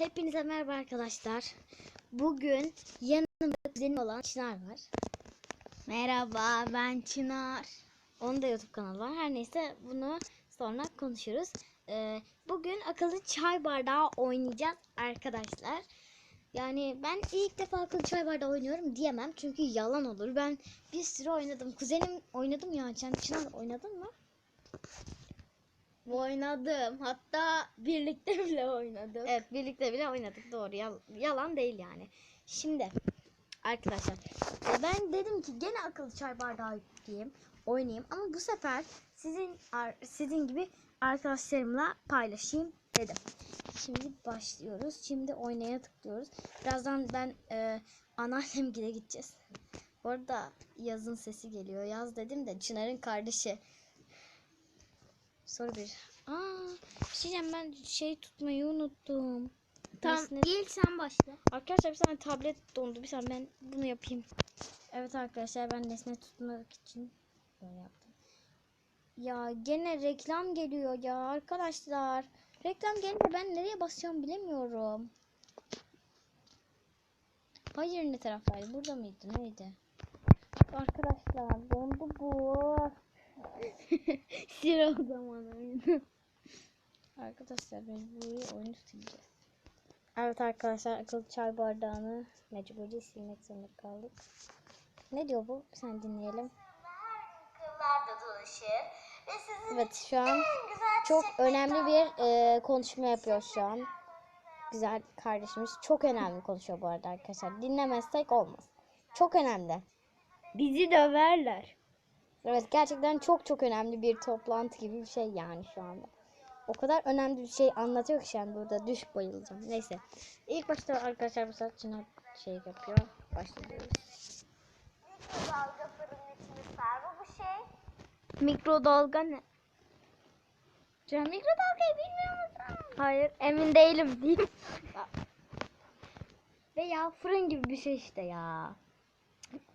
Hepinize merhaba arkadaşlar. Bugün yanımda kuzenim olan Çınar var. Merhaba ben Çınar. Onun da YouTube kanalı var. Her neyse bunu sonra konuşuruz. Ee, bugün akıllı çay bardağı oynayacağız arkadaşlar. Yani ben ilk defa akıllı çay bardağı oynuyorum diyemem. Çünkü yalan olur. Ben bir sürü oynadım. Kuzenim oynadım ya. Çınar oynadın mı? Oynadım. Hatta birlikte bile oynadık. Evet birlikte bile oynadık doğru Yal- yalan değil yani. Şimdi arkadaşlar e, ben dedim ki gene akıllı çay bardağı diyeyim oynayayım ama bu sefer sizin sizin gibi arkadaşlarımla paylaşayım dedim. Şimdi başlıyoruz. Şimdi oynaya tıklıyoruz. Birazdan ben e, anneannemgile gideceğiz. Bu arada yazın sesi geliyor. Yaz dedim de Çınar'ın kardeşi. Soru bir. Aa, bir şey diyeceğim ben şey tutmayı unuttum. Tamam Nesne- ilk sen başla. Arkadaşlar bir tane tablet dondu. Bir saniye ben bunu yapayım. Evet arkadaşlar ben nesne tutmak için böyle yaptım. Ya gene reklam geliyor ya arkadaşlar. Reklam gelince ben nereye basacağım bilemiyorum. Hayır ne taraftaydı? Burada mıydı? Neydi? Arkadaşlar dondu bu. Sıra o zaman. Arkadaşlar mecburi oyunu sileceğiz. Evet arkadaşlar akıllı çay bardağını mecburi silmek zorunda kaldık. Ne diyor bu? Sen dinleyelim. kıllarda dolaşır ve sizin Evet şu an çok önemli bir e, konuşma yapıyor şu an. Güzel kardeşimiz çok önemli konuşuyor bu arada arkadaşlar. Dinlemezsek olmaz. Çok önemli. Bizi döverler. Evet gerçekten çok çok önemli bir toplantı gibi bir şey yani şu anda. O kadar önemli bir şey anlatıyor ki şu an burada düşüp bayılacağım. Neyse. İlk başta arkadaşlar bu saat Çınar şey yapıyor. Başlıyoruz. mikrodalga fırının içinde servo bu şey. Mikrodalga ne? Can mikrodalgayı bilmiyor musun? Hayır emin değilim diyeyim. Veya fırın gibi bir şey işte ya.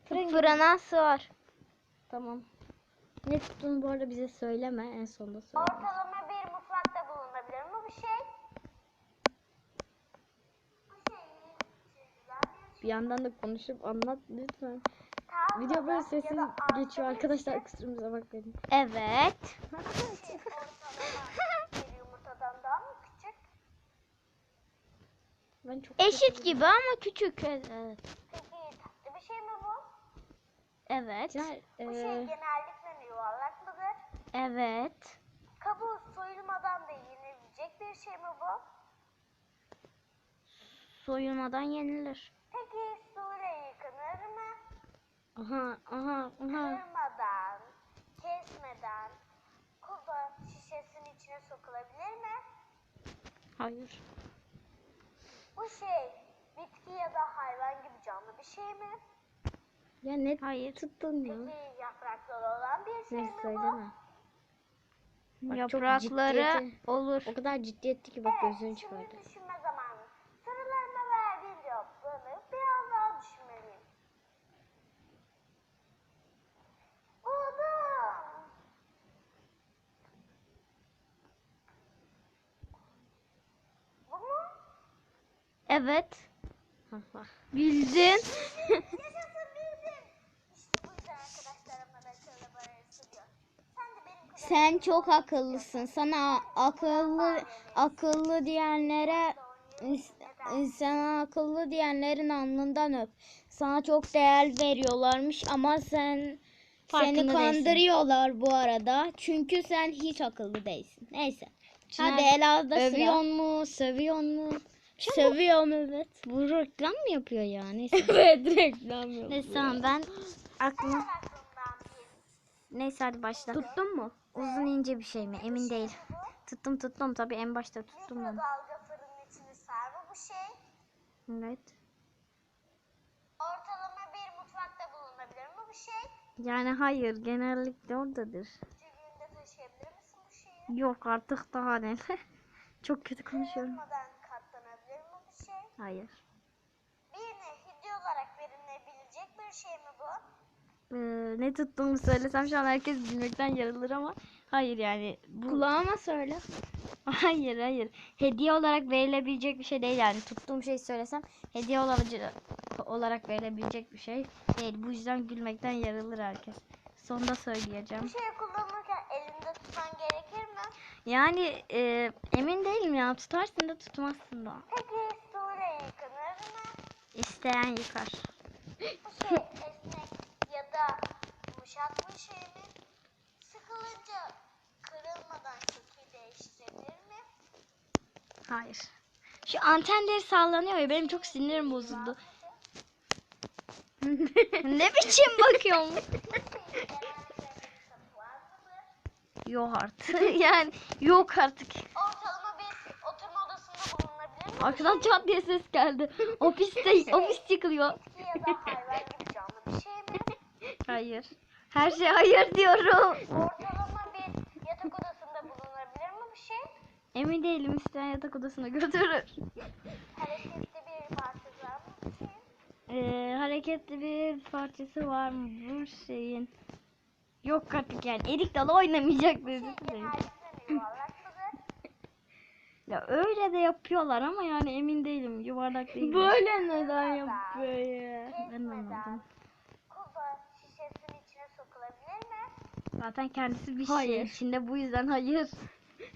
Fırın. Fırına sığar. Tamam. Ne tuttuğunu bu arada bize söyleme. En sonunda söyle. Ortalama bir mutfakta bulunabilir mi bu şey? Bu şey bir yandan da konuşup anlat lütfen. tavla Video böyle ya sessiz geçiyor bir arkadaşlar. Kusurumuza bakmayın. Evet. şey? Ben çok Eşit gibi ama küçük. Evet. Peki tatlı bir şey mi bu? Evet. Güzel. Bu şey Ee, mıdır? Evet. Kabuğu soyulmadan da yenebilecek bir şey mi bu? Soyulmadan yenilir. Peki suyla yıkanır mı? aha aha aha. Kırmadan, kesmeden kola şişesinin içine sokulabilir mi? Hayır. Bu şey bitki ya da hayvan gibi canlı bir şey mi? Ya ne Hayır. tuttun ya? Peki yaprakları olan bir şey Ne mi bu? söyleme. Bak, Yaprakları ciddiyeti- olur. O kadar ciddiyetti ki bak Evet, gözünü çıkardı. şimdi düşünme zamanı. Sorularına verdiğin cevapları biraz daha düşünmeliyim. Buldum. Bu mu? Evet. Bildin. Yaşasın bildim. İşte bu yüzden arkadaşlarım bana akıllı barayısı diyor. Sen de benim kadar Sen çok akıllısın. Sana akıllı akıllı diyenlere sana akıllı diyenlerin alnından öp. Sana çok değer veriyorlarmış ama sen Farkında seni değilsin. kandırıyorlar bu arada. Çünkü sen hiç akıllı değilsin. Neyse. Çınar, Hadi Ela'da sıra. Övüyor mu? Sövüyor mu? Seviyorum evet. Bu reklam mı yapıyor ya? Neyse. evet reklam yok. Neyse tamam ben aklıma... Neyse hadi başla. Tuttun mu? Uzun ince bir şey mi? Emin değil. Tuttum tuttum tabii en başta tuttum onu. mikrodalga fırının içinde servo bu şey. Evet. Ortalama bir mutfakta bulunabilir mi bu şey? Yani hayır genellikle oradadır. Cüzgünde taşıyabilir misin bu şeyi? Yok artık daha ne? Çok kötü konuşuyorum. Kırılmadan katlanabilir mi bu şey? Hayır. Birine hediye olarak verilebilecek bir şey mi bu? Ee, ne tuttuğumu söylesem şu an herkes bilmekten yarılır ama Hayır yani bu Kulağıma söyle. hayır hayır. Hediye olarak verilebilecek bir şey değil yani. Tuttuğum şeyi söylesem hediye olarak verilebilecek bir şey değil. Bu yüzden gülmekten yarılır herkes. Sonda söyleyeceğim. Bu şeyi kullanırken elinde tutman gerekir mi? Yani e, emin değilim ya. Tutarsın da tutmazsın da. Peki suyla yıkanır mı? İsteyen yıkar. Bu şey esnek da yumuşak bir şey mi? Sıkılınca kırılmadan şekil değiştirebilir mi? Hayır. Şu antenleri sallanıyor ya benim çok sinirim bozuldu. ne biçim mıdır? yok artık. yani yok artık. Ortalama bir oturma odasında bulunabilir mi? Arkadan çat diye ses geldi. Ofiste ofis çıkılıyor. Bitki ya da hayvan gibi canlı bir şey mi? Hayır. Her şey hayır diyorum. Ortalama bir yatak odasında bulunabilir mi bu şey? Emin değilim isteyen yatak odasına götürür. Hareketli bir parçası var mı bu şeyin? Ee, hareketli bir parçası var mı bu şeyin? Yok artık yani. Erik dalı oynamayacak dedi. Yuvarlak mıdır? Ya öyle de yapıyorlar ama yani emin değilim. Yuvarlak değil. Böyle neden yapıyor ya? Ben anlamadım. Kuba şişesinin içine sokulabilir mi? Zaten kendisi bir Hayır. şey. İçinde bu yüzden hayır.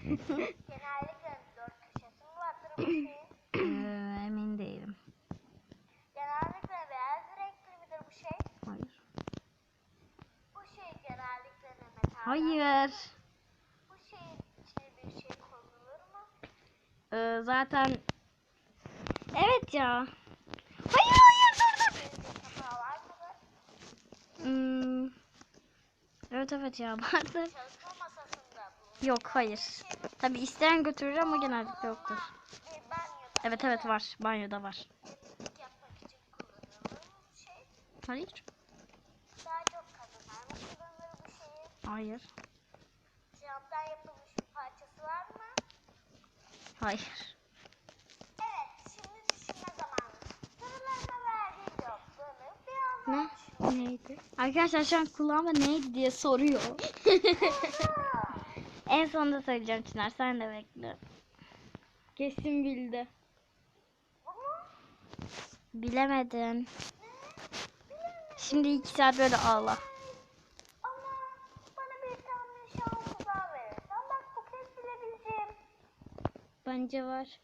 Genellikle dört köşesi mi vardır bu şeyin? Ee, emin değilim. Genellikle beyaz renkli midir bu şey? Hayır. Bu şey genellikle ne metal? Hayır. Bu şeyin içine bir şey konulur mu? Ee, zaten Evet ya. Hayır hayır dur dur. Bir kapağı var mıdır? Hmm. Evet evet ya vardı. Çalışma masasında bulunur. Yok hayır. Tabi isteyen götürür ama genellikle yoktur. Evet evet var. Banyoda var. Hayır. Hayır. Camdan yapılmış bir parçası var mı? Hayır. Evet, şimdi düşünme zamanı. Sorularıma verdiğim cevapları biraz Ne? daha düşün. Neydi? Arkadaşlar şu an kulağıma neydi diye soruyor. en sonunda söyleyeceğim Çınar. Sen de bekle. Kesin bildi. Bilemedin. Şimdi iki saat böyle ağla. Ama bana bir tane şans daha verirsen bak bu kez bilebileceğim. Bence var.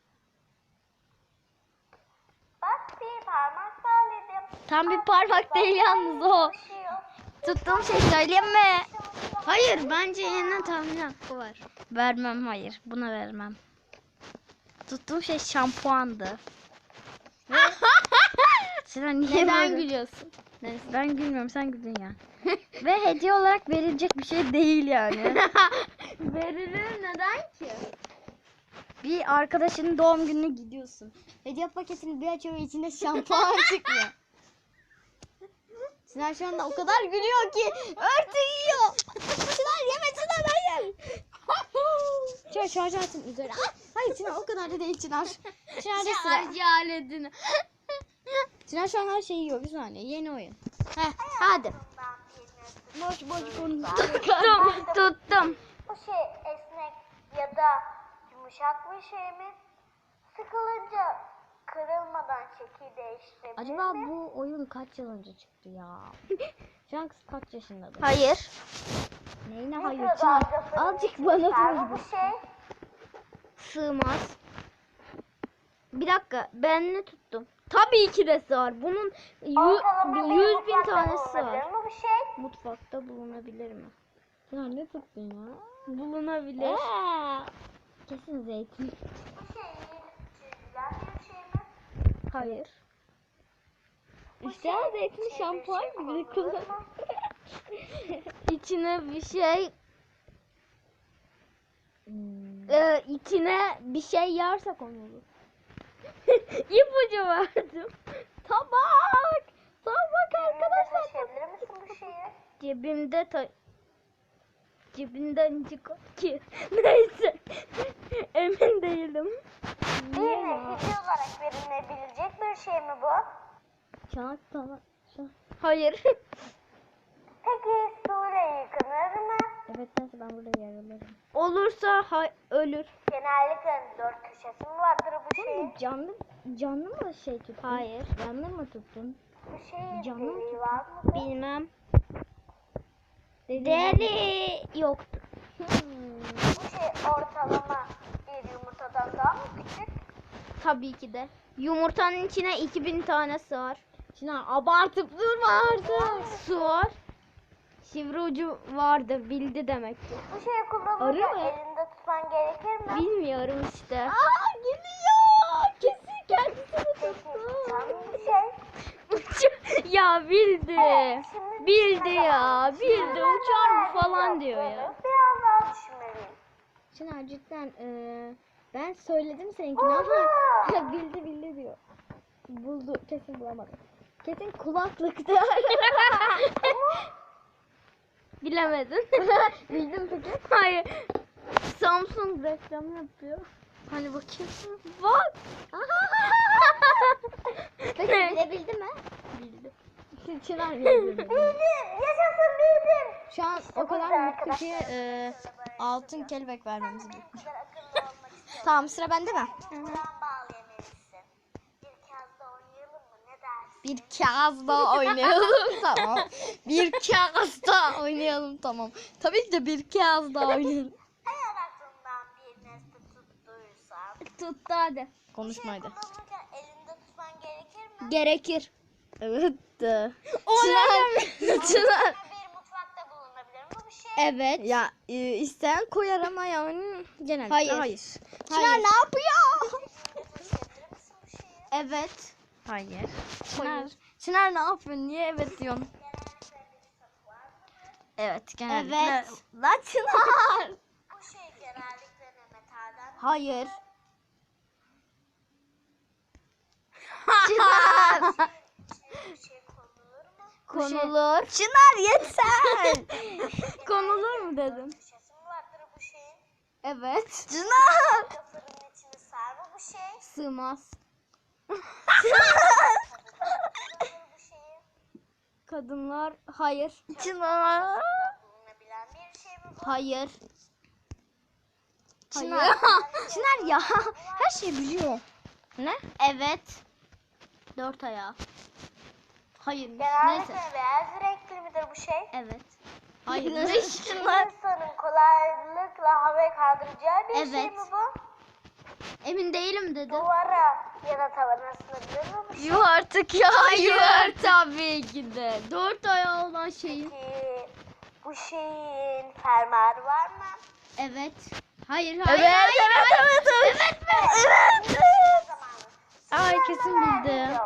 Bak bir parmak bağladım. Tam bir parmak değil yalnız o. Tuttuğum şey söyleyeyim mi? Hayır bence yine tahmin hakkı var. Vermem hayır. Buna vermem. Tuttuğum şey şampuandı. Sinan niye Neden böyle- gülüyorsun? Neyse. Ben gülmüyorum sen güldün ya. Ve hediye olarak verilecek bir şey değil yani. Verilir neden ki? bir arkadaşının doğum gününe gidiyorsun. Hediye paketini bir açıyor içinde şampuan çıkıyor. Sinan şu anda o kadar gülüyor ki örtü yiyor. Sinan yeme Sinan hayır. Çınar şarj aletinin üzerine. Ah, Hayır Çınar o kadar da değil Çınar. Çınar'da sıra. Şarj aletini. Çınar şu an her şeyi yiyor. Bir saniye yeni oyun. Heh, hadi. Boş boş konuş. Tuttum. Tuttum. Bu şey esnek ya da yumuşak bir şey mi? Sıkılınca kırılmadan şekil değiştirebilir Acaba mi? bu oyun kaç yıl önce çıktı ya? Şu an kız kaç yaşındadır? Hayır. Neyine hayır Çınar? Azıcık bana sığar sor. bu şey? Sığmaz. Bir dakika ben ne tuttum? Tabii ki de sığar. Bunun yüz bin tanesi mi bu şey? Mutfakta bulunabilir mi? Çınar ne tuttun ya? Bulunabilir. Kesin zeytin. Bu şey çizilen bir şey mi? Hayır. İşte zeytin şampuan gibi kullan. İçine bir şey Hmm. e, içine bir şey yarsak onu olur. İpucu verdim. Tabak. Tabak arkadaşlar. taşıyabilir misin bu şeyi? Cebimde ta cebinden çıkıyor ki. Neyse. Emin değilim. Bir hediye olarak verilebilecek bir şey mi bu? Tabak. Çanak. Hayır. Peki suyla yıkanır mı? Evet nasıl ben burada yer alırım. Olursa hay- ölür. Genellikle dört köşesi mi vardır bu şeyin? Canlı canlı mı şey tuttun? Hayır. Canlı mı tuttun? Bu şeyin Canlı mı deliği var mı? Bilmem. Deli- yoktu. Hmm. Bu şey ortalama bir yumurtadan daha mı küçük? Tabii ki de. Yumurtanın içine 2000 tane sığar. Çınar abartıp durma artık. Su var. Sivri ucu vardır bildi demek ki. Bu şeyi kullanırken Arı mı? elinde tutman gerekir mi? Bilmiyorum işte. Aa gidiyor. Kesin kendisini tuttu. uçan bir şey. ya bildi. Şimdi Bildi düşünme ya. Bildi Şimdi uçar mı ben falan diyor ya. Biraz daha düşünmeliyim. Çınar cidden eee, ben söyledim seninkini ama bildi bildi diyor. Buldu kesin bulamadı. Kesin kulaklıktı. Bilemedin. Bildin peki? Hayır. Samsung reklamı yapıyor. Hani bakayım. Bak. Peki bilebildi mi? Bildi. Çınar bildi. Bildim. Yaşasın bildim. Şu an o bu kadar mutlu ki böyle altın kelebek vermemiz gerekiyor. kadar akıllı olmak istiyorum. Tamam sıra bende mi? Kulağın bağlayamayabilirsin. Bir kağıt da oynayalım mı? Ne dersin? Bir kağıt daha oynayalım tamam. Bir kağıt daha oynayalım tamam. Tabii ki de bir kağıt daha oynayalım. Eğer aklından bir nesne tuttuysan, Tuttu hadi. Konuşmaydı. kullanırken elinde tutman gerekir mi? Gerekir. Evet. Çınar. Çınar. bir mutfakta bulunabilir mi bu şey? Evet. Ya e, isteyen koyar ama yani genelde Hayır. hayır. Çınar Hayır. ne yapıyor? Evet. Hayır. Çınar. Çınar ne yapıyor? Niye evet diyorsun? Genellikle? Evet genellikle. Evet. Lan Çınar. Bu şey genellikle ne metalden? Hayır. Çınar. Şey konulur? Konulur. Çınar yeter. Konulur mu dedim. Bu şeyin? Evet. Çınar. Şey? Sığmaz. Kadınlar hayır. Çınar. Bulunabilen bir şey mi bu? Hayır. Çınar. Çınar ya. Her şeyi biliyor. Ne? Evet. Dört ayağı. Hayır. Genellikle Neyse. beyaz renkli midir bu şey? Evet. Hayır. Çınar. İnsanın kolaylıkla havaya kaldıracağı bir şey Evet. mi bu? Emin değilim dedi. Duvara ya da tavana asılabilir mi bu şey? Yuh artık ya. Hayır tabii ki de. Dört ayağı olan şeyin. Peki bu şeyin fermuarı var mı? Evet. Hayır hayır. Evet, hayır, evet, hayır. evet, evet. Evet. O zaman Ay kesin bildi. böyle.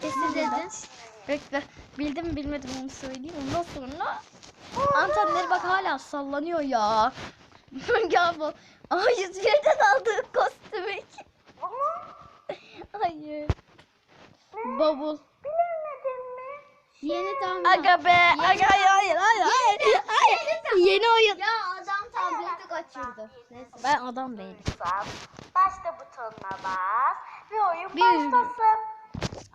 Kesin dedi. Bekle. Bildim bilmedim onu söyleyeyim. Ondan sonra antenleri bak hala sallanıyor ya. ya bu. Ay 101'den aldığı kostümü. Hayır. Bavul. Yeni tahmin. Aga be. Aga hayır hayır hayır. Hayır. hayır. Yeni oyun. Ya adam tableti kaçırdı. Neyse. Ben adam değilim. Sağ. Başla butonuna bas ve oyun Bir. başlasın.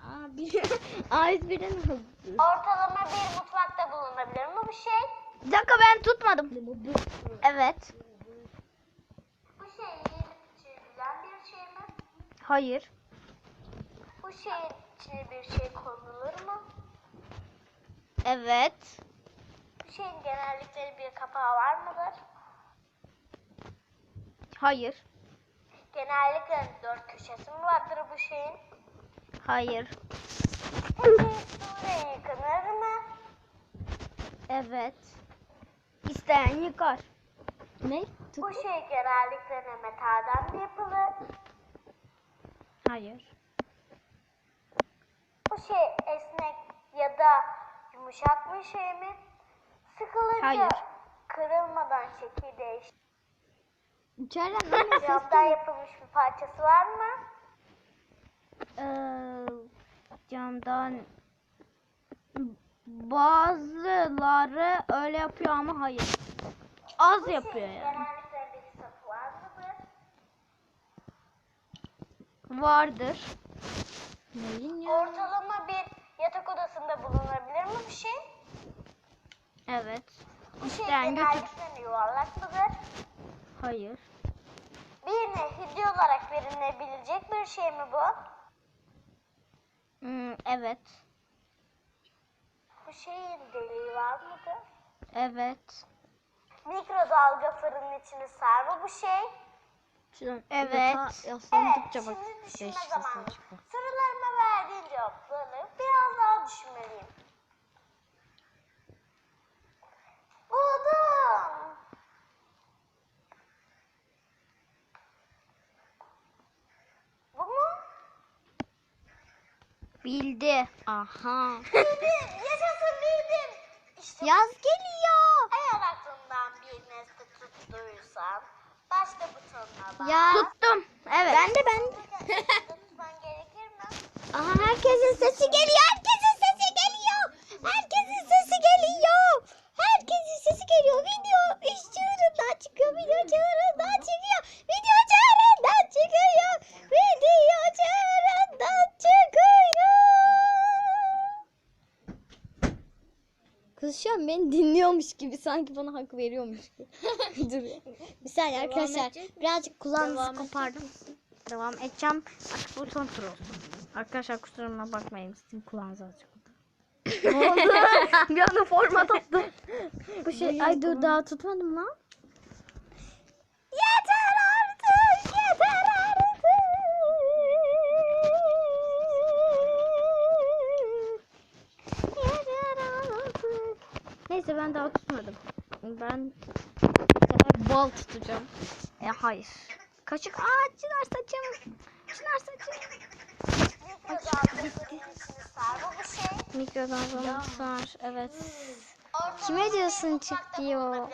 Abi. A101'den aldı. Ortalama bir mutfakta bulunabilir mi bu şey? Bir dakika ben tutmadım. Evet. Bu şey içilebilen bir şey mi? Hayır. Bu şeyin içine bir şey konulur mu? Evet. Bu şeyin genellikle bir kapağı var mıdır? Hayır. Genellikle dört köşesi mi vardır bu şeyin? Hayır. Peki suyla yıkanır mı? Evet. İsteyen yıkar. Ne? Bu şey genellikle ne metalden mi yapılır? Hayır. Bu şey esnek ya da yumuşak bir şey mi? Sıkılınca Hayır. kırılmadan şekil değiştirir. İçeriden ne ses Camdan yapılmış bir parçası var mı? Ee, camdan bazıları öyle yapıyor ama hayır. Az Bu yapıyor şeyin yani. genellikle bir sapı var mıdır? Vardır. Neyin ya? Ortalama bir yatak odasında bulunabilir mi bir şey? Evet. Bu şey Yani genellikle yuvarlak mıdır? Hayır. Bir nehirli olarak verilebilecek bir şey mi bu? Hmm, evet. Bu şeyin deliği var mıdır? Evet. Mikrodalga fırının içini sar mı bu şey? Şuradan Evet. yatağa Evet, bak. şimdi düşünme zamanı. Sorularıma verdiğin cevapları biraz daha düşünmeliyim. Buldum. Bu mu? Bildi. Aha. Bildim. Yaşasın bildim. İşte Yaz geliyor. eğer aklından bir nesne tuttuysan başta butonuna bas. Ya. Tuttum. Evet. Ben de ben. Tutman gerekir mi? Aha herkesin sesi geliyor. Gibi sanki bana hak veriyormuş gibi. Dur. Bir saniye arkadaşlar. edecek Birazcık kulağınızı Devam kopardım. Devam edeceğim. Artık bu son tur olsun. Arkadaşlar kusuruma bakmayın. Sizin kulağınız azıcık. Ne oldu? bir anda format attım. Bu şey ay dur daha tutmadım lan. Ben bu sefer bal tutacağım. E hayır. Kaşık. Aa çınar saçım. Çınar saçım. Mikrodalgamı sar. Evet. Kime diyorsun çık diyor.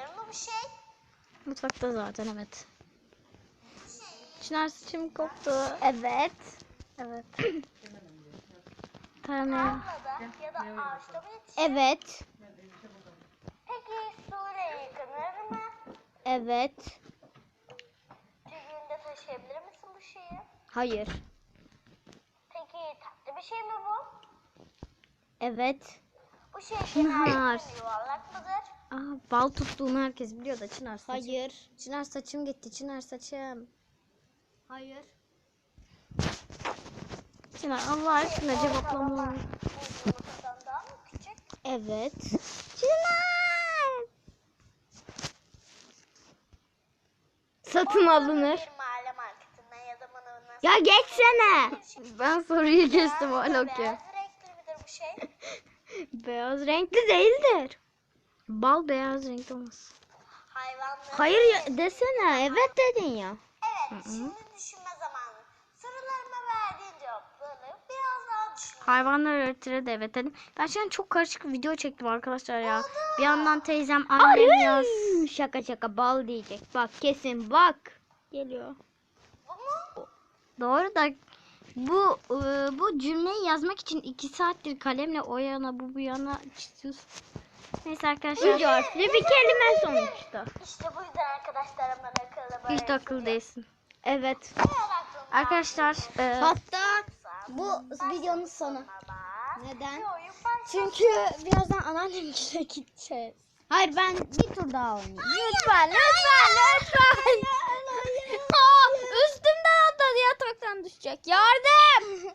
Mutfakta zaten evet. Çınar saçım koptu. Evet. Evet. Yetişir? Evet. Peki suyla yıkanır mı? Evet. Tüyünde taşıyabilir misin bu şeyi? Hayır. Peki tatlı bir şey mi bu? Evet. Bu şey Çınar. genellikle yuvarlak mıdır? Aa, bal tuttuğumu herkes biliyor da Çınar saçım. Hayır. Çınar saçım gitti. Çınar saçım. Hayır. Çınar Allah aşkına cevaplama. Yumurtadan daha mı küçük? Evet. Çınar. Satın alınır. Ya geçsene. Ben soruyu geçtim hala Beyaz okuyor. renkli midir bu şey? Beyaz renkli değildir. Bal beyaz renkli olmaz. Hayır ya, desene. Evet dedin ya. Evet, şimdi düşünme zamanı. Sorularıma verdiğin cevapları biraz daha düşün. Hayvanlar öğretir de evet dedim. Ben şu an çok karışık bir video çektim arkadaşlar ya. Bir yandan teyzem annem yaz. Şaka şaka bal diyecek. Bak kesin bak. Geliyor. Doğru da bu e, bu cümleyi yazmak için iki saattir kalemle o yana bu bu yana çiziyorsun. Neyse arkadaşlar. Üç harfli bir kelime sonuçta. İşte bu yüzden arkadaşlarımla akıllı böyle. Hiç de akıllı değilsin. Evet. Arkadaşlar e, Hatta bu videonun sonu. Neden? Çünkü birazdan anneannemgile gideceğiz. Hayır ben bir tur daha oynayayım. Lütfen lütfen lütfen. Aa, üstümden atladı yataktan düşecek. Yardım.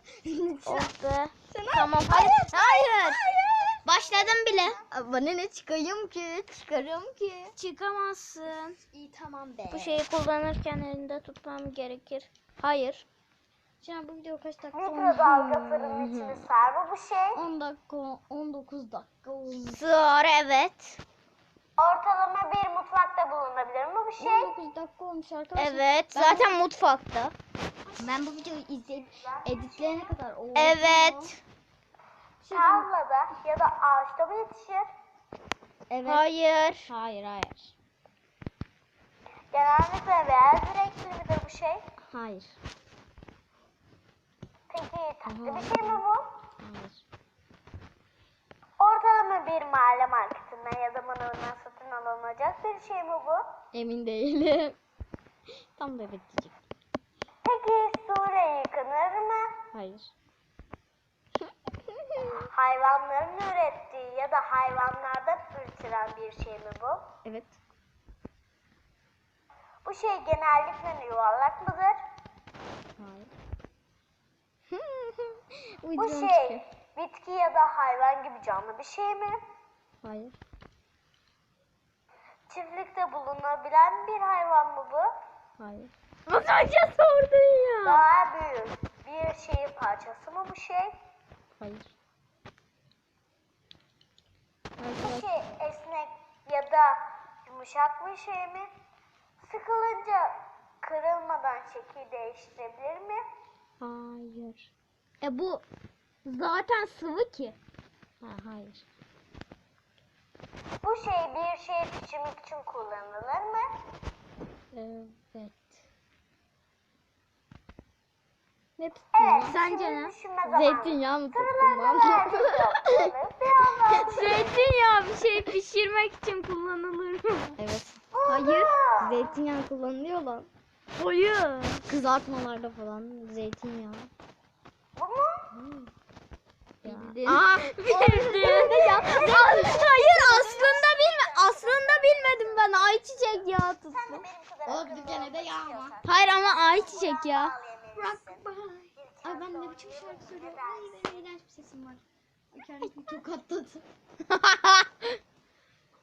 be. Tamam hayır. Hayır. Başladım bile. Bana ne çıkayım ki? Çıkarıyorum ki. Çıkamazsın. İyi tamam be. Bu şeyi kullanırken elinde tutmam gerekir. Hayır. Şimdi bu video kaç dakika Mikrodalga fırının içini sar mı bu şey? 10 dakika, 19 dakika olmuş. Sığır evet. Ortalama bir mutfakta bulunabilir mi bu şey? 19 dakika olmuş arkadaşlar. Evet. Zaten mutfakta. Ben bu videoyu izleyip editlerine kadar oldu. Evet. Tarlada ya da ağaçta mı yetişir? Evet. Hayır. Hayır, hayır. Genellikle beyaz renkli midir bu şey? Hayır. Peki tatlı bir şey mi bu? Hayır. Ortalama bir mahalle marketinden ya da manavından satın alınacak bir şey mi bu? Emin değilim. Tam da evet diyecek. Peki suyla yıkanır mı? Hayır. hayvanların ürettiği ya da hayvanlardan üretilen bir şey mi bu? Evet. Bu şey genellikle yuvarlak mıdır? Hayır. Bu şey bitki ya da hayvan gibi canlı bir şey mi? Hayır. Çiftlikte bulunabilen bir hayvan mı bu? Hayır. Az önce sordun ya. Daha büyük bir şeyin parçası mı bu şey? Hayır. Bu şey esnek ya da yumuşak bir şey mi? Sıkılınca kırılmadan şekil değiştirebilir mi? hayır. E bu zaten sıvı ki. Ha, hayır. Bu şey bir şey pişirmek için kullanılır mı? Evet. Hepsi. Evet. Sence ne? Zeytinyağı mı tuttum. Zeytinyağı bir şey pişirmek için kullanılır mı? Evet. Hayır. Zeytinyağı kullanılıyor lan. Hayır. Kızartmalarda falan zeytinyağı. Bu mu? Ya. Bildin. Aa, Bildin. ya. Hayır aslında bilme. Aslında bilmedim ben ayçiçek yağı Sen de tuttum. benim kadar Oğlum, dükkana da olmak yağma. istiyorsan Hayır ama ayçiçek ya. ağlayabilirsin. Bir Ay ben ne biçim şarkı söylüyorum. neden? Ay benim iğrenç bir sesim var. Kendimi çok atladı.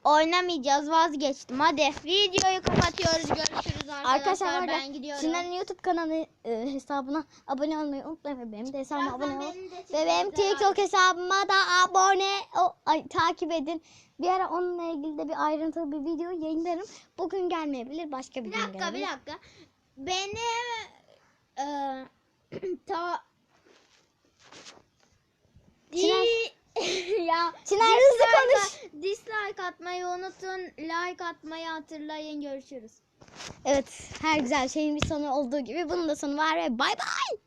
Oynamayacağız vazgeçtim. Hadi videoyu kapatıyoruz. Görüşürüz arkadaşlar. Arkadaşlar ben gidiyorum. Çınar'ın YouTube kanalı e, hesabına abone olmayı unutmayın ve benim de hesabıma abone olun. Ve benim TikTok hesabıma da abone o, ay, takip edin. Bir ara onunla ilgili de bir ayrıntılı bir video yayınlarım. Bugün gelmeyebilir başka bir, Bir gün dakika bir gelebilir. dakika. Benim eee ta Di- ya Çınar hızlı konuş. Dislike atmayı unutun. Like atmayı hatırlayın. Görüşürüz. Evet her güzel şeyin bir sonu olduğu gibi bunun da sonu var ve bay bay.